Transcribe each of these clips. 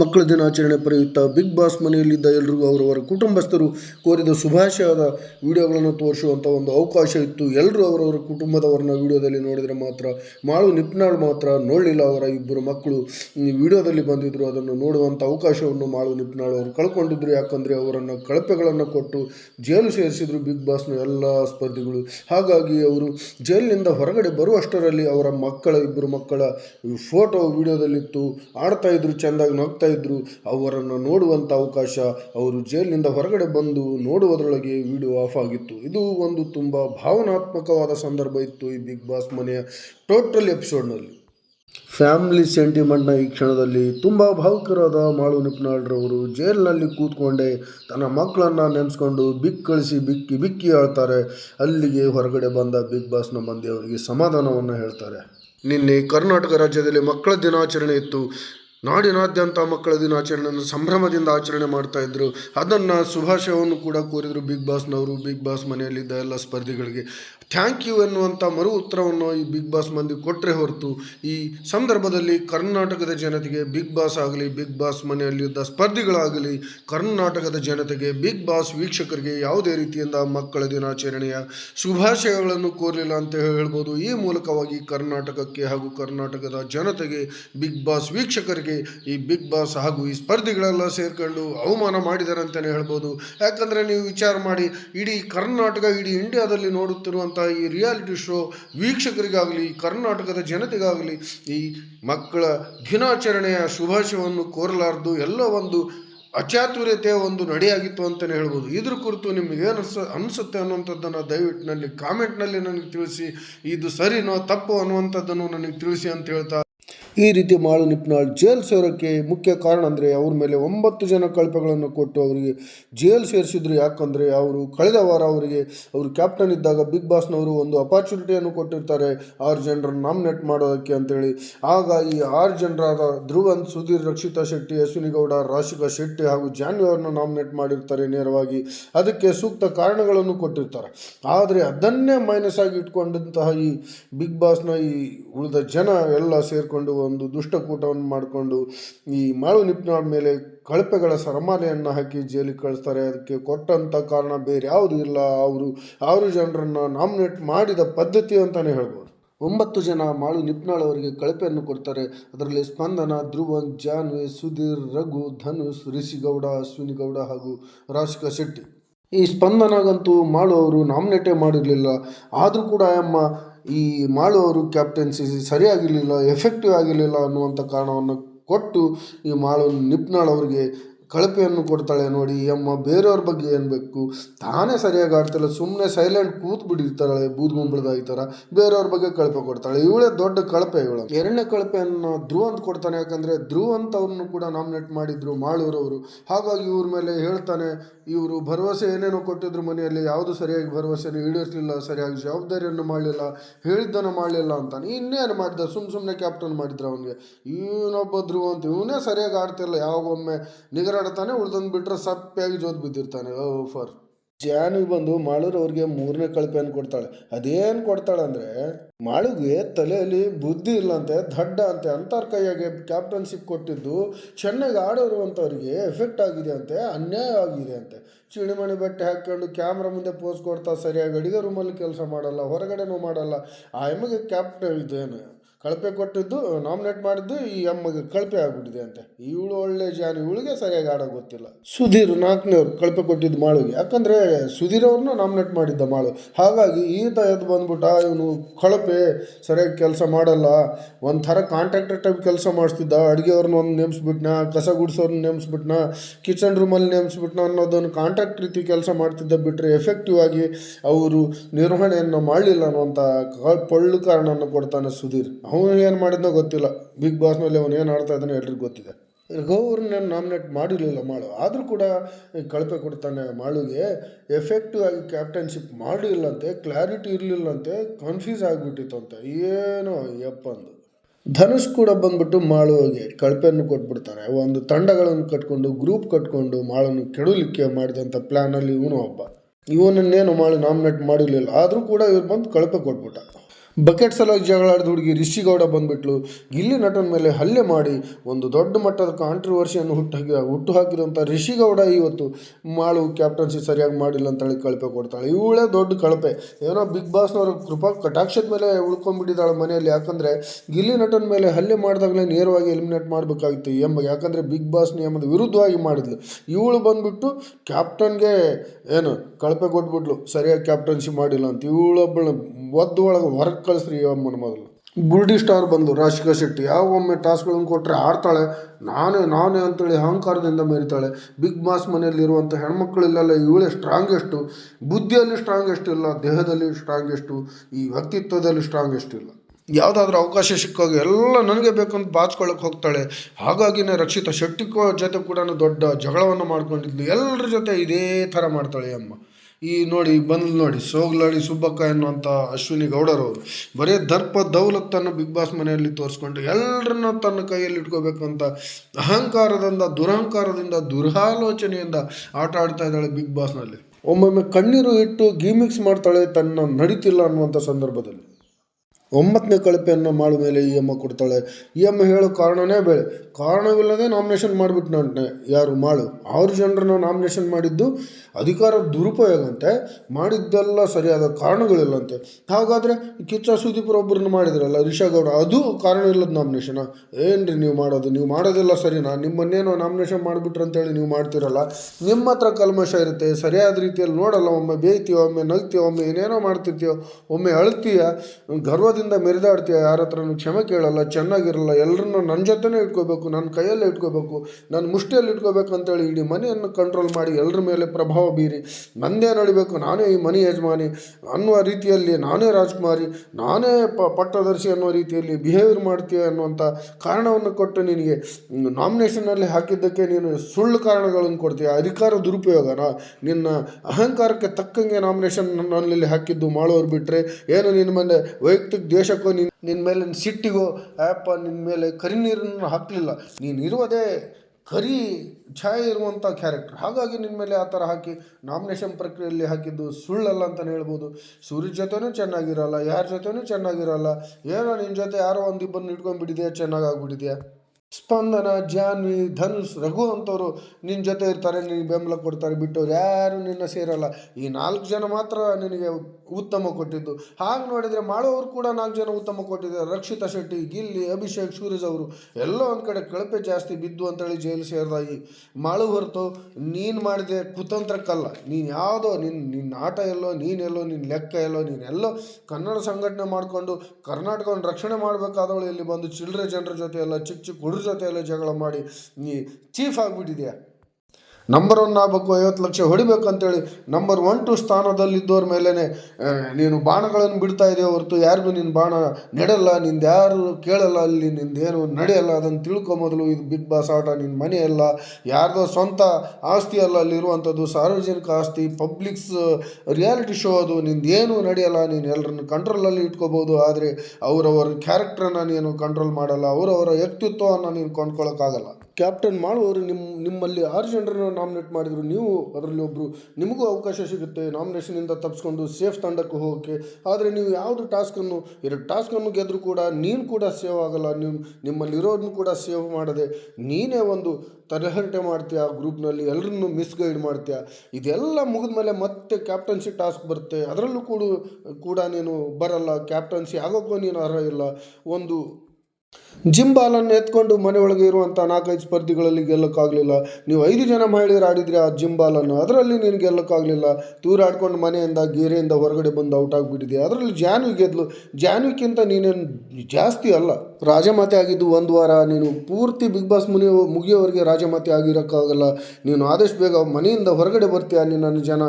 ಮಕ್ಕಳ ದಿನಾಚರಣೆ ಪ್ರಯುಕ್ತ ಬಿಗ್ ಬಾಸ್ ಮನೆಯಲ್ಲಿದ್ದ ಎಲ್ಲರಿಗೂ ಅವರವರ ಕುಟುಂಬಸ್ಥರು ಕೋರಿದ ಶುಭಾಶಯದ ವಿಡಿಯೋಗಳನ್ನು ತೋರಿಸುವಂಥ ಒಂದು ಅವಕಾಶ ಇತ್ತು. ಎಲ್ಲರೂ ಅವರವರ ಕುಟುಂಬದವರನ್ನ ವಿಡಿಯೋದಲ್ಲಿ ನೋಡಿದರೆ ಮಾತ್ರ ಮಾಳು ನಿಪ್ನಾಳು ಮಾತ್ರ ನೋಡಲಿಲ್ಲ. ಅವರ ಇಬ್ಬರು ಮಕ್ಕಳು ವಿಡಿಯೋದಲ್ಲಿ ಬಂದಿದ್ದರು ಅದನ್ನು ನೋಡುವಂಥ ಅವಕಾಶವನ್ನು ಮಾಳು ನಿಪ್ನಾಳು ಅವರು ಕಳ್ಕೊಂಡಿದ್ರು. ಯಾಕಂದರೆ ಅವರನ್ನು ಕಳಪೆಗಳನ್ನು ಕೊಟ್ಟು ಜೈಲು ಸೇರಿಸಿದ್ರು ಬಿಗ್ ಬಾಸ್ನ ಎಲ್ಲ ಸ್ಪರ್ಧಿಗಳು. ಹಾಗಾಗಿ ಅವರು ಜೈಲಿನಿಂದ ಹೊರಗಡೆ ಬರುವಷ್ಟರಲ್ಲಿ ಅವರ ಮಕ್ಕಳ, ಇಬ್ಬರು ಮಕ್ಕಳ ಫೋಟೋ ವಿಡಿಯೋದಲ್ಲಿತ್ತು. ಆಡ್ತಾ ಇದ್ರು, ಚೆಂದಾಗಿ ನಗ್ತಾ ಇದ್ರು. ಅವರನ್ನು ನೋಡುವಂಥ ಅವಕಾಶ ಅವರು ಜೈಲಿನಿಂದ ಹೊರಗಡೆ ಬಂದು ನೋಡುವುದರೊಳಗೆ ವಿಡಿಯೋ ಆಫ್ ಆಗಿತ್ತು. ಇದು ಒಂದು ತುಂಬ ಭಾವನಾತ್ಮಕವಾದ ಸಂದರ್ಭ ಇತ್ತು ಈ ಬಿಗ್ ಬಾಸ್ ಮನೆಯ ಟೋಟಲ್ ಎಪಿಸೋಡ್ನಲ್ಲಿ. ಫ್ಯಾಮಿಲಿ ಸೆಂಟಿಮೆಂಟ್ನ ಈ ಕ್ಷಣದಲ್ಲಿ ತುಂಬ ಭಾವುಕರಾದ ಮಾಳು ನಿಪ್ನಾಳ್ರವರು ಜೈಲಿನಲ್ಲಿ ಕೂತ್ಕೊಂಡೆ ತನ್ನ ಮಕ್ಕಳನ್ನು ನೆನೆಸ್ಕೊಂಡು ಬಿಕ್ಕಳಿಸಿ ಬಿಕ್ಕಿ ಬಿಕ್ಕಿ ಆಳ್ತಾರೆ. ಅಲ್ಲಿಗೆ ಹೊರಗಡೆ ಬಂದ ಬಿಗ್ ಬಾಸ್ನ ಮಂದಿ ಅವರಿಗೆ ಸಮಾಧಾನವನ್ನು ಹೇಳ್ತಾರೆ. ನಿನ್ನೆ ಕರ್ನಾಟಕ ರಾಜ್ಯದಲ್ಲಿ ಮಕ್ಕಳ ದಿನಾಚರಣೆ ಇತ್ತು. ನಾಡಿನಾದ್ಯಂತ ಮಕ್ಕಳ ದಿನಾಚರಣೆಯನ್ನು ಸಂಭ್ರಮದಿಂದ ಆಚರಣೆ ಮಾಡ್ತಾ ಇದ್ರು. ಅದನ್ನು ಶುಭಾಶಯವನ್ನು ಕೂಡ ಕೋರಿದರು ಬಿಗ್ ಬಾಸ್ನವರು. ಬಿಗ್ ಬಾಸ್ ಮನೆಯಲ್ಲಿದ್ದ ಎಲ್ಲ ಸ್ಪರ್ಧಿಗಳಿಗೆ. ಥ್ಯಾಂಕ್ ಯು ಎನ್ನುವಂಥ ಮರು ಉತ್ತರವನ್ನು ಈ ಬಿಗ್ ಬಾಸ್ ಮಂದಿ ಕೊಟ್ಟರೆ ಹೊರತು ಈ ಸಂದರ್ಭದಲ್ಲಿ ಕರ್ನಾಟಕದ ಜನತೆಗೆ ಬಿಗ್ ಬಾಸ್ ಆಗಲಿ, ಬಿಗ್ ಬಾಸ್ ಮನೆಯಲ್ಲಿದ್ದ ಸ್ಪರ್ಧಿಗಳಾಗಲಿ, ಕರ್ನಾಟಕದ ಜನತೆಗೆ ಬಿಗ್ ಬಾಸ್ ವೀಕ್ಷಕರಿಗೆ ಯಾವುದೇ ರೀತಿಯಿಂದ ಮಕ್ಕಳ ದಿನಾಚರಣೆಯ ಶುಭಾಶಯಗಳನ್ನು ಕೋರಲಿಲ್ಲ ಅಂತ ಹೇಳ್ಬೋದು. ಈ ಮೂಲಕವಾಗಿ ಕರ್ನಾಟಕಕ್ಕೆ ಹಾಗೂ ಕರ್ನಾಟಕದ ಜನತೆಗೆ ಬಿಗ್ ಬಾಸ್ ವೀಕ್ಷಕರಿಗೆ ಈ ಬಿಗ್ ಬಾಸ್ ಹಾಗೂ ಈ ಸ್ಪರ್ಧಿಗಳೆಲ್ಲ ಸೇರಿಕೊಂಡು ಅವಮಾನ ಮಾಡಿದ್ದಾರೆ ಅಂತಲೇ ಹೇಳ್ಬೋದು. ಯಾಕಂದರೆ ನೀವು ವಿಚಾರ ಮಾಡಿ, ಇಡೀ ಕರ್ನಾಟಕ, ಇಡೀ ಇಂಡಿಯಾದಲ್ಲಿ ನೋಡುತ್ತಿರುವಂಥ ಈ ರಿಯಾಲಿಟಿ ಶೋ ವೀಕ್ಷಕರಿಗಾಗಲಿ ಕರ್ನಾಟಕದ ಜನತೆಗಾಗಲಿ, ಈ ಮಕ್ಕಳ ದಿನಾಚರಣೆಯ ಶುಭಾಶಯವನ್ನು ಕೋರಲಾರದು ಎಲ್ಲ ಒಂದು ಅಚಾತುರ್ಯತೆಯ ಒಂದು ನಡೆಯಾಗಿತ್ತು ಅಂತಲೇ ಹೇಳ್ಬೋದು. ಇದ್ರ ಕುರಿತು ನಿಮಗೆ ಅನ್ಸ, ಅನಿಸುತ್ತೆ ಅನ್ನುವಂಥದ್ದನ್ನು ದಯವಿಟ್ಟಿನಲ್ಲಿ ಕಾಮೆಂಟ್ನಲ್ಲಿ ನನಗೆ ತಿಳಿಸಿ, ಇದು ಸರಿನೋ ತಪ್ಪು ಅನ್ನುವಂಥದ್ದನ್ನು ನನಗೆ ತಿಳಿಸಿ ಅಂತ ಹೇಳ್ತಾ ಈ ರೀತಿ ಮಾಳು ನಿಪ್ನಾಳ್ ಜೈಲ್ ಸೇರೋಕ್ಕೆ ಮುಖ್ಯ ಕಾರಣ ಅಂದರೆ ಅವ್ರ ಮೇಲೆ ಒಂಬತ್ತು ಜನ ಕಳಪೆಗಳನ್ನು ಕೊಟ್ಟು ಅವರಿಗೆ ಜೈಲ್ ಸೇರಿಸಿದ್ರು. ಯಾಕಂದರೆ ಅವರು ಕಳೆದ ವಾರ ಅವರಿಗೆ, ಅವರು ಕ್ಯಾಪ್ಟನ್ ಇದ್ದಾಗ ಬಿಗ್ ಬಾಸ್ನವರು ಒಂದು ಅಪಾರ್ಚುನಿಟಿಯನ್ನು ಕೊಟ್ಟಿರ್ತಾರೆ ಆರು ಜನರನ್ನು ನಾಮಿನೇಟ್ ಮಾಡೋದಕ್ಕೆ ಅಂತೇಳಿ. ಆಗ ಈ ಆರು ಜನರಾದ ಧ್ರುವನ್, ಸುಧೀರ್, ರಕ್ಷಿತಾ ಶೆಟ್ಟಿ ಅಶ್ವಿನಿಗೌಡ ರಾಶಿಕಾ ಶೆಟ್ಟಿ ಹಾಗೂ ಜಾನ್ವಿ ಅವರನ್ನು ನಾಮಿನೇಟ್ ಮಾಡಿರ್ತಾರೆ ನೇರವಾಗಿ. ಅದಕ್ಕೆ ಸೂಕ್ತ ಕಾರಣಗಳನ್ನು ಕೊಟ್ಟಿರ್ತಾರೆ. ಆದರೆ ಅದನ್ನೇ ಮೈನಸ್ ಆಗಿ ಇಟ್ಕೊಂಡಂತಹ ಈ ಬಿಗ್ ಬಾಸ್ನ ಈ ಉಳಿದ ಜನ ಎಲ್ಲ ಸೇರಿಕೊಂಡು ಒಂದು ದುಷ್ಟಕೂಟವನ್ನು ಮಾಡಿಕೊಂಡು ಈ ಮಾಳು ನಿಪ್ನಾಳ್ ಮೇಲೆ ಕಳಪೆಗಳ ಸರಮಾಲೆಯನ್ನು ಹಾಕಿ ಜೈಲಿಗೆ ಕಳಿಸ್ತಾರೆ. ಅದಕ್ಕೆ ಕೊಟ್ಟಂಥ ಕಾರಣ ಬೇರೆ ಯಾವುದೂ ಇಲ್ಲ. ಅವರು ಆರು ಜನರನ್ನು ನಾಮಿನೇಟ್ ಮಾಡಿದ ಪದ್ಧತಿ ಅಂತಲೇ ಹೇಳ್ಬೋದು. ಒಂಬತ್ತು ಜನ ಮಾಳು ನಿಪ್ನಾಳ್ ಅವರಿಗೆ ಕಳಪೆಯನ್ನು ಕೊಡ್ತಾರೆ. ಅದರಲ್ಲಿ ಸ್ಪಂದನ, ಧ್ರುವನ್, ಜಾನ್ವಿ, ಸುಧೀರ್, ರಘು, ಧನುಷ್, ರಿಷಿಗೌಡ ಅಶ್ವಿನಿ ಗೌಡ ಹಾಗೂ ರಾಶಿಕಾ ಶೆಟ್ಟಿ. ಈ ಸ್ಪಂದನಗಂತೂ ಮಾಳು ಅವರು ನಾಮಿನೇಟೇ ಮಾಡಿರಲಿಲ್ಲ. ಆದರೂ ಕೂಡ ಅಮ್ಮ ಈ ಮಾಳು ಅವರು ಕ್ಯಾಪ್ಟನ್ಸಿ ಸರಿಯಾಗಿರಲಿಲ್ಲ ಎಫೆಕ್ಟಿವ್ ಆಗಿರಲಿಲ್ಲ ಅನ್ನುವಂಥ ಕಾರಣವನ್ನು ಕೊಟ್ಟು ಈ ಮಾಳು ನಿಪ್ನಾಳ್ ಅವರಿಗೆ ಕಳಪೆಯನ್ನು ಕೊಡ್ತಾಳೆ ನೋಡಿ ಈ ಅಮ್ಮ, ಬೇರೆಯವ್ರ ಬಗ್ಗೆ ಏನು ಬೇಕು? ತಾನೇ ಸರಿಯಾಗಿ ಆಡ್ತಿಲ್ಲ ಸುಮ್ಮನೆ ಸೈಲೆಂಟ್ ಕೂತು ಬಿಟ್ಟಿರ್ತಾಳೆ ಬೂದ್ಗುಂಬಳದ ಈ ಥರ ಬೇರೆಯವ್ರ ಬಗ್ಗೆ ಕಳಪೆ ಕೊಡ್ತಾಳೆ. ಇವಳೇ ದೊಡ್ಡ ಕಳಪೆ ಇವಳು. ಎರಡನೇ ಕಳಪೆಯನ್ನು ಧ್ರುವಂತ್ ಕೊಡ್ತಾನೆ, ಯಾಕಂದರೆ ಧ್ರುವಂತ್ ಅವ್ರನ್ನು ಕೂಡ ನಾಮಿನೇಟ್ ಮಾಡಿದ್ರು ಮಾಳೂರವರು. ಹಾಗಾಗಿ ಇವ್ರ ಮೇಲೆ ಹೇಳ್ತಾನೆ, ಇವರು ಭರವಸೆ ಏನೇನೋ ಕೊಟ್ಟಿದ್ರು ಮನೆಯಲ್ಲಿ, ಯಾವುದು ಸರಿಯಾಗಿ ಭರವಸೆನ ಈಡೇರಿಸಲಿಲ್ಲ ಸರಿಯಾಗಿ ಜವಾಬ್ದಾರಿಯನ್ನು ಮಾಡಲಿಲ್ಲ, ಹೇಳಿದ್ದನ್ನು ಮಾಡಲಿಲ್ಲ ಅಂತಾನೆ. ಇನ್ನೇನು ಮಾಡಿದ? ಸುಮ್ಮ ಸುಮ್ಮನೆ ಕ್ಯಾಪ್ಟನ್ ಮಾಡಿದ್ರು ಅವನಿಗೆ. ಇವನೊಬ್ಬ ಧ್ರುವ ಅಂತ, ಇವನೇ ಸರಿಯಾಗಿ ಆಡ್ತಿಲ್ಲ ಯಾವಾಗೊಮ್ಮೆ ನಿಗರಾಡ್ತಾನೆ ಉಳ್ದೊಂದು ಬಿಟ್ರೆ ಸಪ್ಪೆಯಾಗಿ ಜೋತ್ ಬಿದ್ದಿರ್ತಾನೆ. ಫರ್. ಜಾನ್ವಿ ಬಂದು ಮಾಳೂರು ಅವ್ರಿಗೆ ಮೂರನೇ ಕಳಪೆಯನ್ನು ಕೊಡ್ತಾಳೆ. ಅದೇನು ಕೊಡ್ತಾಳೆ ಅಂದರೆ, ಮಾಳುಗೆ ತಲೆಯಲ್ಲಿ ಬುದ್ಧಿ ಇಲ್ಲಂತೆ, ದಡ್ಡ ಅಂತೆ ಅಂಥವ್ರ ಕೈಯಾಗೆ ಕ್ಯಾಪ್ಟನ್ಶಿಪ್ ಕೊಟ್ಟಿದ್ದು, ಚೆನ್ನಾಗಿ ಆಡೋರು ಅಂಥವ್ರಿಗೆ ಎಫೆಕ್ಟ್ ಆಗಿದೆ ಅಂತೆ, ಅನ್ಯಾಯ ಆಗಿದೆ ಅಂತೆ. ಚಿಣಿಮಣಿ ಬಟ್ಟೆ ಹಾಕ್ಕೊಂಡು ಕ್ಯಾಮ್ರಾ ಮುಂದೆ ಪೋಸ್ ಕೊಡ್ತಾ, ಸರಿಯಾಗಿ ಅಡಿಗೆ ರೂಮಲ್ಲಿ ಕೆಲಸ ಮಾಡಲ್ಲ, ಹೊರಗಡೆನೂ ಮಾಡಲ್ಲ. ಆ ಕ್ಯಾಪ್ಟನ್ ಇದೇನು ಕಳಪೆ ಕೊಟ್ಟಿದ್ದು ನಾಮಿನೇಟ್ ಮಾಡಿದ್ದು ಈ ಅಮ್ಮಗೆ ಕಳಪೆ ಆಗ್ಬಿಟ್ಟಿದೆ ಅಂತೆ. ಇವಳು ಒಳ್ಳೆ ಜಾನ್, ಇವಳಿಗೆ ಸರಿಯಾಗಿ ಆಡೋ ಗೊತ್ತಿಲ್ಲ. ಸುಧೀರ್ ನಾಲ್ಕನೇವ್ರು ಕಳಪೆ ಕೊಟ್ಟಿದ್ದು ಮಾಳುಗೆ. ಯಾಕಂದರೆ ಸುಧೀರ್ ಅವ್ರನ್ನ ನಾಮಿನೇಟ್ ಮಾಡಿದ್ದ ಮಾಳು. ಹಾಗಾಗಿ ಈತ ಎದ್ದು ಬಂದ್ಬಿಟ್ಟ, ಇವನು ಕಳಪೆ, ಸರಿಯಾಗಿ ಕೆಲಸ ಮಾಡಲ್ಲ. ಒಂಥರ ಕಾಂಟ್ರಾಕ್ಟರ್ ಟೈಪ್ ಕೆಲಸ ಮಾಡಿಸ್ತಿದ್ದ. ಅಡುಗೆಯವ್ರನ್ನ ಒಂದು ನೇಮಿಸ್ಬಿಟ್ನ, ಕಸ ಗುಡಿಸೋರ್ನ ನೇಮಿಸ್ಬಿಟ್ನ ಕಿಚನ್ ರೂಮಲ್ಲಿ ನೇಮಿಸ್ಬಿಟ್ನ ಅನ್ನೋದನ್ನು ಕಾಂಟ್ರಾಕ್ಟ್ ರೀತಿ ಕೆಲಸ ಮಾಡ್ತಿದ್ದ ಬಿಟ್ಟರೆ ಎಫೆಕ್ಟಿವ್ ಆಗಿ ಅವರು ನಿರ್ವಹಣೆಯನ್ನು ಮಾಡಲಿಲ್ಲ ಅನ್ನುವಂಥ ಪೊಳ್ಳು ಕಾರಣವನ್ನು ಕೊಡ್ತಾನೆ ಸುಧೀರ್. ಅವನು ಏನು ಮಾಡಿದ್ನೋ ಗೊತ್ತಿಲ್ಲ. ಬಿಗ್ ಬಾಸ್ನಲ್ಲಿ ಅವನು ಏನು ಆಡ್ತಾ ಇದ್ದಾನೆ ಎಲ್ರಿಗೂ ಗೊತ್ತಿದೆ. ಗೌರ್ನ ನಾಮಿನೇಟ್ ಮಾಡಿರಲಿಲ್ಲ ಮಾಳು. ಆದರೂ ಕೂಡ ಕಳಪೆ ಕೊಡ್ತಾನೆ ಮಾಳುಗೆ ಎಫೆಕ್ಟಿವ್ ಆಗಿ ಕ್ಯಾಪ್ಟನ್ಶಿಪ್ ಮಾಡಿಲ್ಲಂತೆ ಕ್ಲಾರಿಟಿ ಇರಲಿಲ್ಲಂತೆ ಕನ್ಫ್ಯೂಸ್ ಆಗಿಬಿಟ್ಟಿತ್ತಂತೆ ಏನೋ ಯಪ್ಪಂದು ಧನುಷ್ ಕೂಡ ಬಂದ್ಬಿಟ್ಟು ಮಾಳುವಿಗೆ ಕಳಪೆಯನ್ನು ಕೊಟ್ಬಿಡ್ತಾನೆ ಒಂದು ತಂಡಗಳನ್ನು ಕಟ್ಕೊಂಡು ಗ್ರೂಪ್ ಕಟ್ಕೊಂಡು ಮಾಳನ್ನು ಕೆಡಲಿಕ್ಕೆ ಮಾಡಿದಂಥ ಪ್ಲ್ಯಾನಲ್ಲಿ ಇವನು ಒಬ್ಬ. ಇವನನ್ನೇನು ಮಾಳು ನಾಮಿನೇಟ್ ಮಾಡಿರಲಿಲ್ಲ. ಆದರೂ ಕೂಡ ಇವ್ರು ಬಂದು ಕಳಪೆ ಕೊಟ್ಬಿಟ್ಟ. ಬಕೆಟ್ ಸಲುವಾಗಿ ಜಗಳ ಹುಡುಗಿ ರಿಷಿಗೌಡ ಬಂದ್ಬಿಟ್ಲು. ಗಿಲ್ಲಿ ನಟನ ಮೇಲೆ ಹಲ್ಲೆ ಮಾಡಿ ಒಂದು ದೊಡ್ಡ ಮಟ್ಟದ ಕಾಂಟ್ರವರ್ಸಿಯನ್ನು ಹುಟ್ಟು ಹಾಕಿದ ಹುಟ್ಟು ಹಾಕಿದಂಥ ರಿಷಿಗೌಡ ಇವತ್ತು ಮಾಳು ಕ್ಯಾಪ್ಟನ್ಸಿ ಸರಿಯಾಗಿ ಮಾಡಿಲ್ಲ ಅಂತೇಳಿ ಕಳಪೆ ಕೊಡ್ತಾಳೆ. ಇವಳೇ ದೊಡ್ಡ ಕಳಪೆ. ಏನೋ ಬಿಗ್ ಬಾಸ್ನವ್ರ ಕೃಪಾ ಕಟಾಕ್ಷದ ಮೇಲೆ ಉಳ್ಕೊಂಡ್ಬಿಟ್ಟಿದ್ದಾಳೆ ಮನೆಯಲ್ಲಿ. ಯಾಕಂದರೆ ಗಿಲ್ಲಿ ನಟನ ಮೇಲೆ ಹಲ್ಲೆ ಮಾಡಿದಾಗಲೇ ನೇರವಾಗಿ ಎಲಿಮಿನೇಟ್ ಮಾಡಬೇಕಾಗಿತ್ತು ಎಂಬ ಯಾಕಂದರೆ ಬಿಗ್ ಬಾಸ್ ನಿಯಮದ ವಿರುದ್ಧವಾಗಿ ಮಾಡಿದ್ಲು. ಇವಳು ಬಂದ್ಬಿಟ್ಟು ಕ್ಯಾಪ್ಟನ್ಗೆ ಏನು ಕಳಪೆ ಕೊಟ್ಬಿಟ್ಲು. ಸರಿಯಾಗಿ ಕ್ಯಾಪ್ಟನ್ಸಿ ಮಾಡಿಲ್ಲ ಅಂತ. ಇವಳೊಬ್ಬಳು ಒದ್ದು ಒಳಗೆ ಹೊರಗೆ ಕಳಿಸ್ರಿ ಅಮ್ಮನ ಮೊದಲು. ಬುಲ್ಡಿ ಸ್ಟಾರ್ ಬಂದು, ರಾಶಿಕಾ ಶೆಟ್ಟಿ, ಯಾವ ಒಮ್ಮೆ ಟಾಸ್ಕ್ಗಳನ್ನು ಕೊಟ್ಟರೆ ಆಡ್ತಾಳೆ? ನಾನೇ ನಾನೇ ಅಂತೇಳಿ ಅಹಂಕಾರದಿಂದ ಮೇರಿತಾಳೆ. ಬಿಗ್ ಬಾಸ್ ಮನೆಯಲ್ಲಿರುವಂಥ ಹೆಣ್ಮಕ್ಳಲ್ಲೆಲ್ಲ ಇವಳೇ ಸ್ಟ್ರಾಂಗೆಸ್ಟು ಬುದ್ಧಿಯಲ್ಲಿ ಸ್ಟ್ರಾಂಗೆಸ್ಟ್ ಇಲ್ಲ, ದೇಹದಲ್ಲಿ ಸ್ಟ್ರಾಂಗೆಸ್ಟು ಈ ವ್ಯಕ್ತಿತ್ವದಲ್ಲಿ ಸ್ಟ್ರಾಂಗೆಸ್ಟ್ ಇಲ್ಲ. ಯಾವುದಾದ್ರೂ ಅವಕಾಶ ಸಿಕ್ಕಾಗ ಎಲ್ಲ ನನಗೆ ಬೇಕಂತ ಬಾಚ್ಕೊಳ್ಳೋಕೆ ಹೋಗ್ತಾಳೆ. ಹಾಗಾಗಿನೇ ರಕ್ಷಿತಾ ಶೆಟ್ಟಿಕೋ ಜೊತೆ ಕೂಡ ದೊಡ್ಡ ಜಗಳವನ್ನು ಮಾಡ್ಕೊಂಡಿದ್ಲು. ಎಲ್ಲರ ಜೊತೆ ಇದೇ ಥರ ಮಾಡ್ತಾಳೆ ಅಮ್ಮ. ಈ ನೋಡಿ ಬಂದು ನೋಡಿ ಸೋಗ್ಲಾಡಿ ಸುಬ್ಬಕ್ಕ ಎನ್ನುವಂಥ ಅಶ್ವಿನಿ ಗೌಡರು ಬರೀ ದರ್ಪ ದೌಲತ್ತನ್ನು ಬಿಗ್ ಬಾಸ್ ಮನೆಯಲ್ಲಿ ತೋರಿಸ್ಕೊಂಡು ಎಲ್ಲರನ್ನ ತನ್ನ ಕೈಯಲ್ಲಿ ಇಟ್ಕೋಬೇಕಂತ ಅಹಂಕಾರದಿಂದ, ದುರಹಂಕಾರದಿಂದ, ದುರಾಲೋಚನೆಯಿಂದ ಆಟ ಆಡ್ತಾ ಇದ್ದಾಳೆ ಬಿಗ್ ಬಾಸ್ನಲ್ಲಿ. ಒಮ್ಮೊಮ್ಮೆ ಕಣ್ಣೀರು ಇಟ್ಟು ಗೀಮಿಕ್ಸ್ ಮಾಡ್ತಾಳೆ ತನ್ನ ನಡೀತಿಲ್ಲ ಅನ್ನುವಂಥ ಸಂದರ್ಭದಲ್ಲಿ. ಒಂಬತ್ತನೇ ಕಳಪೆಯನ್ನು ಮಾಡಿದ ಮೇಲೆ ಈ ಎಮ್ಮ ಕೊಡ್ತಾಳೆ. ಈ ಎಮ್ಮ ಹೇಳೋ ಕಾರಣನೇ ಬೇಳೆ. ಕಾರಣವಿಲ್ಲದೆ ನಾಮಿನೇಷನ್ ಮಾಡಿಬಿಟ್ಟು ಯಾರು? ಮಾಳು. ಆರು ಜನರನ್ನ ನಾಮಿನೇಷನ್ ಮಾಡಿದ್ದು ಅಧಿಕಾರ ದುರುಪಯೋಗ ಅಂತೆ ಮಾಡಿದ್ದೆಲ್ಲ ಸರಿಯಾದ ಕಾರಣಗಳಿಲ್ಲಂತೆ. ಹಾಗಾದರೆ ಕಿಚ್ಚ ಸುದೀಪರ ಒಬ್ಬರನ್ನ ಮಾಡಿದ್ರಲ್ಲ, ರಿಷಾಗೌಡ, ಅದು ಕಾರಣ ಇಲ್ಲದ ನಾಮಿನೇಷನ ಏನ್ರಿ ನೀವು ಮಾಡೋದು? ನೀವು ಮಾಡೋದೆಲ್ಲ ಸರಿನಾ? ನಿಮ್ಮನ್ನೇನೋ ನಾಮಿನೇಷನ್ ಮಾಡಿಬಿಟ್ರು ಅಂತೇಳಿ ನೀವು ಮಾಡ್ತಿರಲ್ಲ? ನಿಮ್ಮ ಹತ್ರ ಕಲ್ಮಶ ಇರುತ್ತೆ. ಸರಿಯಾದ ರೀತಿಯಲ್ಲಿ ನೋಡಲ್ಲ. ಒಮ್ಮೆ ಬೇಯ್ತೀಯೋ, ಒಮ್ಮೆ ನಗ್ತೀಯೋ, ಒಮ್ಮೆ ಏನೇನೋ ಮಾಡ್ತಿರ್ತೀಯೋ, ಒಮ್ಮೆ ಅಳ್ತೀಯ? ಗರ್ವದಿಂದ ಮೆರೆದಾಡ್ತೀಯ, ಯಾರ ಹತ್ರನೂ ಕ್ಷಮೆ ಕೇಳಲ್ಲ, ಚೆನ್ನಾಗಿರಲ್ಲ ಎಲ್ಲರನ್ನ ನನ್ನ ಜೊತೆನೇ ಇಟ್ಕೋಬೇಕು ನನ್ನ ಕೈಯಲ್ಲೇ ಇಟ್ಕೋಬೇಕು ನನ್ನ ಮುಷ್ಟಿಯಲ್ಲಿ ಇಟ್ಕೋಬೇಕು ಅಂತೇಳಿ ಇಡೀ ಮನೆಯನ್ನು ಕಂಟ್ರೋಲ್ ಮಾಡಿ ಎಲ್ಲರ ಮೇಲೆ ಪ್ರಭಾವ ಬೀರಿ, ನಂದೇ ನಡಿಬೇಕು, ನಾನೇ ಈ ಮನೆ ಯಜಮಾನಿ, ಅನ್ನುವ ರೀತಿಯಲ್ಲಿ ನಾನೇ ರಾಜ್ಕುಮಾರಿ, ನಾನೇ ಪ ಪಟ್ಟದರ್ಶಿ ಅನ್ನೋ ರೀತಿಯಲ್ಲಿ ಬಿಹೇವಿಯರ್ ಮಾಡ್ತೀಯ ಅನ್ನುವಂಥ ಕಾರಣವನ್ನು ಕೊಟ್ಟು ನಿನಗೆ ನಾಮಿನೇಷನಲ್ಲಿ ಹಾಕಿದ್ದಕ್ಕೆ ನೀನು ಸುಳ್ಳು ಕಾರಣಗಳನ್ನು ಕೊಡ್ತೀಯ, ಅಧಿಕಾರ ದುರುಪಯೋಗನ? ನಿನ್ನ ಅಹಂಕಾರಕ್ಕೆ ತಕ್ಕಂಗೆ ನಾಮಿನೇಷನ್ ನನ್ನಲ್ಲಿ ಹಾಕಿದ್ದು ಮಾಡೋರು ಬಿಟ್ಟರೆ ಏನು ನಿನ್ನ ಮೇಲೆ ವೈಯಕ್ತಿಕ ದೇಶಕ್ಕೋ ನಿನ್ನ ನಿನ್ನ ಮೇಲೆ ಸಿಟ್ಟಿಗೋ ಆ್ಯಪ ನಿನ್ನ ಮೇಲೆ ಕರಿ ನೀರನ್ನು ಹಾಕಲಿಲ್ಲ. ನೀನು ಇರುವುದೇ ಕರಿ ಛಾಯೆ ಇರುವಂಥ ಕ್ಯಾರೆಕ್ಟರ್ ಹಾಗಾಗಿ ನಿನ್ನ ಮೇಲೆ ಆ ಥರ ಹಾಕಿ ನಾಮಿನೇಷನ್ ಪ್ರಕ್ರಿಯೆಯಲ್ಲಿ ಹಾಕಿದ್ದು ಸುಳ್ಳಲ್ಲ ಅಂತಲೇ ಹೇಳ್ಬೋದು. ಸೂರ್ಯ ಜೊತೆನೂ ಚೆನ್ನಾಗಿರಲ್ಲ, ಯಾರ ಜೊತೆನೂ ಚೆನ್ನಾಗಿರಲ್ಲ. ಏನೋ ನಿನ್ನ ಜೊತೆ ಯಾರೋ ಒಂದಿಬ್ಬರನ್ನ ಇಟ್ಕೊಂಡ್ಬಿಟ್ಟಿದೆಯಾ, ಚೆನ್ನಾಗಿ ಆಗ್ಬಿಟ್ಟಿದೆಯಾ? ಸ್ಪಂದನ, ಜಾನ್ವಿ, ಧನುಷ್, ರಘು ಅಂತವರು ನಿನ್ನ ಜೊತೆ ಇರ್ತಾರೆ ನಿನಗೆ ಬೆಂಬಲ ಕೊಡ್ತಾರೆ, ಬಿಟ್ಟವ್ರು ಯಾರು ನಿನ್ನ ಸೇರಲ್ಲ. ಈ ನಾಲ್ಕು ಜನ ಮಾತ್ರ ನಿನಗೆ ಉತ್ತಮ ಕೊಟ್ಟಿದ್ದು. ಹಾಗೆ ನೋಡಿದರೆ ಮಾಡೋರು ಕೂಡ ನಾಲ್ಕು ಜನ ಉತ್ತಮ ಕೊಟ್ಟಿದ್ದಾರೆ. ರಕ್ಷಿತಾ ಶೆಟ್ಟಿ, ಗಿಲ್ಲಿ, ಅಭಿಷೇಕ್, ಸೂರಜ್ ಅವರು. ಎಲ್ಲ ಒಂದು ಕಡೆ ಕಳಪೆ ಜಾಸ್ತಿ ಬಿದ್ದು ಅಂತೇಳಿ ಜೈಲು ಸೇರಿದಾಗಿ. ಮಾಳು ಹೊರತು, ನೀನು ಮಾಡಿದೆ ಕುತಂತ್ರಕ್ಕಲ್ಲ. ನೀನು ಯಾವುದೋ ನಿನ್ನ ನಿನ್ನ ಆಟ ಎಲ್ಲೋ ನೀನೆಲ್ಲೋ ನಿನ್ನ ಲೆಕ್ಕ ಎಲ್ಲೋ ನೀನೆಲ್ಲೋ ಕನ್ನಡ ಸಂಘಟನೆ ಮಾಡಿಕೊಂಡು ಕರ್ನಾಟಕವನ್ನು ರಕ್ಷಣೆ ಮಾಡಬೇಕಾದವಳು ಇಲ್ಲಿ ಬಂದು ಚಿಲ್ಲರೆ ಜನರ ಜೊತೆ ಎಲ್ಲ ಚಿಕ್ಕ ಚಿಕ್ಕ ಹುಡುಗ್ರ ಜೊತೆ ಎಲ್ಲ ಜಗಳ ಮಾಡಿ, ನೀ ಚೀಫ್ ಆಗಿಬಿಟ್ಟಿದೆಯಾ? ನಂಬರ್ ಒನ್ ಆಗಬೇಕು, ಐವತ್ತು ಲಕ್ಷ ಹೊಡಿಬೇಕು ಅಂತೇಳಿ ನಂಬರ್ ಒನ್ ಟು ಸ್ಥಾನದಲ್ಲಿದ್ದವ್ರ ಮೇಲೇ ನೀನು ಬಾಣಗಳನ್ನು ಬಿಡ್ತಾ ಇದೆಯೋ ಹೊರತು ಯಾರಿಗೂ ನಿನ್ನ ಬಾಣ ನೆಡಲ್ಲ, ನಿಂದು ಯಾರು ಕೇಳಲ್ಲ ಅಲ್ಲಿ ನಿಂದೇನು ನಡೆಯಲ್ಲ ಅದನ್ನು ತಿಳ್ಕೊ ಮೊದಲು, ಇದು ಬಿಗ್ ಬಾಸ್ ಆಟ ನಿನ್ನ ಮನೆ ಅಲ್ಲ ಯಾರ್ದೋ ಸ್ವಂತ ಆಸ್ತಿ ಅಲ್ಲ ಅಲ್ಲಿರುವಂಥದ್ದು ಸಾರ್ವಜನಿಕ ಆಸ್ತಿ, ಪಬ್ಲಿಕ್ಸ್, ರಿಯಾಲಿಟಿ ಶೋ ಅದು ನಿಂದೇನು ನಡೆಯಲ್ಲ, ನೀನು ಎಲ್ಲರನ್ನು ಕಂಟ್ರೋಲಲ್ಲಿ ಇಟ್ಕೋಬೋದು, ಆದರೆ ಅವರವರ ಕ್ಯಾರೆಕ್ಟ್ರನ್ನ ನೀನು ಕಂಟ್ರೋಲ್ ಮಾಡಲ್ಲ, ಅವರವರ ವ್ಯಕ್ತಿತ್ವವನ್ನು ನೀನು ಕೊಂಡ್ಕೊಳ್ಳೋಕ್ಕಾಗಲ್ಲ ಕ್ಯಾಪ್ಟನ್ ಮಾಡುವವರು ನಿಮ್ಮ ನಿಮ್ಮಲ್ಲಿ ಆರು ಜನರನ್ನು ನಾಮಿನೇಟ್ ಮಾಡಿದರು. ನೀವು ಅದರಲ್ಲಿ ಒಬ್ಬರು ನಿಮಗೂ ಅವಕಾಶ ಸಿಗುತ್ತೆ. ನಾಮಿನೇಷನಿಂದ ತಪ್ಪಿಸ್ಕೊಂಡು ಸೇಫ್ ತಂಡಕ್ಕೆ ಹೋಗೋಕ್ಕೆ. ಆದರೆ ನೀವು ಯಾವುದು ಟಾಸ್ಕನ್ನು ಎರಡು ಟಾಸ್ಕನ್ನು ಗೆದ್ದರೂ ಕೂಡ ನೀನು ಕೂಡ ಸೇವ್ ಆಗಲ್ಲ. ನೀವು ನಿಮ್ಮಲ್ಲಿರೋದನ್ನು ಕೂಡ ಸೇವ್ ಮಾಡದೆ ನೀನೇ ಒಂದು ತಲೆಹರಟೆ ಮಾಡ್ತೀಯ ಗ್ರೂಪ್ನಲ್ಲಿ ಎಲ್ಲರನ್ನೂ ಮಿಸ್ಗೈಡ್ ಮಾಡ್ತೀಯ. ಇದೆಲ್ಲ ಮುಗಿದ ಮೇಲೆ ಮತ್ತೆ ಕ್ಯಾಪ್ಟನ್ಸಿ ಟಾಸ್ಕ್ ಬರುತ್ತೆ. ಅದರಲ್ಲೂ ಕೂಡ ಕೂಡ ನೀನು ಬರಲ್ಲ. ಕ್ಯಾಪ್ಟನ್ಸಿ ಆಗೋಕ್ಕೂ ನೀನು ಅರ್ಹ ಇಲ್ಲ. ಒಂದು ಜಿಮ್ ಬಾಲನ್ನು ಎತ್ಕೊಂಡು ಮನೆ ಒಳಗೆ ಇರುವಂಥ ನಾಲ್ಕೈದು ಸ್ಪರ್ಧಿಗಳಲ್ಲಿ ಗೆಲ್ಲೋಕ್ಕಾಗಲಿಲ್ಲ. ನೀವು ಐದು ಜನ ಮಹಿಳೆಯರು ಆಡಿದ್ರಿ ಆ ಜಿಮ್ ಬಾಲನ್ನು ಅದರಲ್ಲಿ ನೀನು ಗೆಲ್ಲಕ್ಕಾಗಲಿಲ್ಲ. ತೂರಾಡ್ಕೊಂಡು ಮನೆಯಿಂದ ಗೇರೆಯಿಂದ ಹೊರಗಡೆ ಬಂದು ಔಟ್ ಆಗಿಬಿಟ್ಟಿದೆ ಅದರಲ್ಲಿ ಜಾನ್ವಿ ಗೆದ್ಲು. ಜಾನ್ವಿಕ್ಕಿಂತ ನೀನೇನು ಜಾಸ್ತಿ ಅಲ್ಲ. ರಾಜಮಾತೆ ಆಗಿದ್ದು ಒಂದು ವಾರ ನೀನು ಪೂರ್ತಿ ಬಿಗ್ ಬಾಸ್ ಮುನಿ ಮುಗಿಯೋವರೆಗೆ ರಾಜಮಾತೆ ಆಗಿರೋಕ್ಕಾಗಲ್ಲ. ನೀನು ಆದಷ್ಟು ಬೇಗ ಮನೆಯಿಂದ ಹೊರಗಡೆ ಬರ್ತೀಯ ನಿನ್ನನ್ನು ಜನ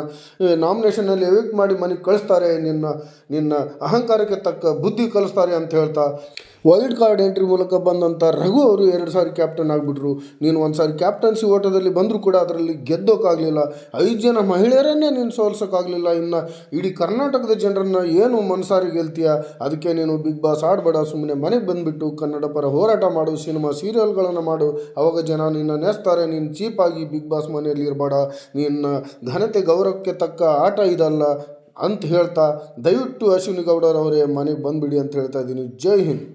ನಾಮಿನೇಷನಲ್ಲಿ ಎವಿಕ್ಟ್ ಮಾಡಿ ಮನೆಗೆ ಕಳಿಸ್ತಾರೆ ನಿನ್ನ ನಿನ್ನ ಅಹಂಕಾರಕ್ಕೆ ತಕ್ಕ ಬುದ್ಧಿ ಕಲಿಸ್ತಾರೆ ಅಂತ ಹೇಳ್ತಾ. ವೈಲ್ಡ್ ಕಾರ್ಡ್ ಎಂಟ್ರಿ ಮೂಲಕ ಬಂದಂಥ ರಘು ಅವರು ಎರಡು ಸಾರಿ ಕ್ಯಾಪ್ಟನ್ ಆಗಿಬಿಟ್ರು. ನೀನು ಒಂದು ಸಾರಿ ಕ್ಯಾಪ್ಟನ್ಸಿ ಓಟದಲ್ಲಿ ಬಂದರೂ ಕೂಡ ಅದರಲ್ಲಿ ಗೆದ್ದೋಕ್ಕಾಗಲಿಲ್ಲ ಐದು ಜನ ಮಹಿಳೆಯರನ್ನೇ ನೀನು ಸೋಲ್ಸೋಕ್ಕಾಗಲಿಲ್ಲ ಇನ್ನು ಇಡೀ ಕರ್ನಾಟಕದ ಜನರನ್ನು ಏನು ಮನಸಾರಿ ಗೆಲ್ತೀಯ? ಅದಕ್ಕೆ ನೀನು ಬಿಗ್ ಬಾಸ್ ಆಡಬೇಡ ಸುಮ್ಮನೆ ಮನೆಗೆ ಬಂದುಬಿಟ್ಟು ಕನ್ನಡ ಪರ ಹೋರಾಟ ಮಾಡು, ಸಿನಿಮಾ ಸೀರಿಯಲ್ಗಳನ್ನು ಮಾಡು. ಅವಾಗ ಜನ ನಿನ್ನ ನೆಸ್ತಾರೆ, ನೀನು ಚೀಪಾಗಿ ಬಿಗ್ ಬಾಸ್ ಮನೆಯಲ್ಲಿ ಇರಬೇಡ. ನಿನ್ನ ಘನತೆ ಗೌರವಕ್ಕೆ ತಕ್ಕ ಆಟ ಇದಲ್ಲ ಅಂತ ಹೇಳ್ತಾ ದಯವಿಟ್ಟು ಅಶ್ವಿನಿ ಗೌಡರವರೇ ಮನೆಗೆ ಬಂದುಬಿಡಿ ಅಂತ ಹೇಳ್ತಾ ಇದ್ದೀನಿ. ಜೈ ಹಿಂದ್.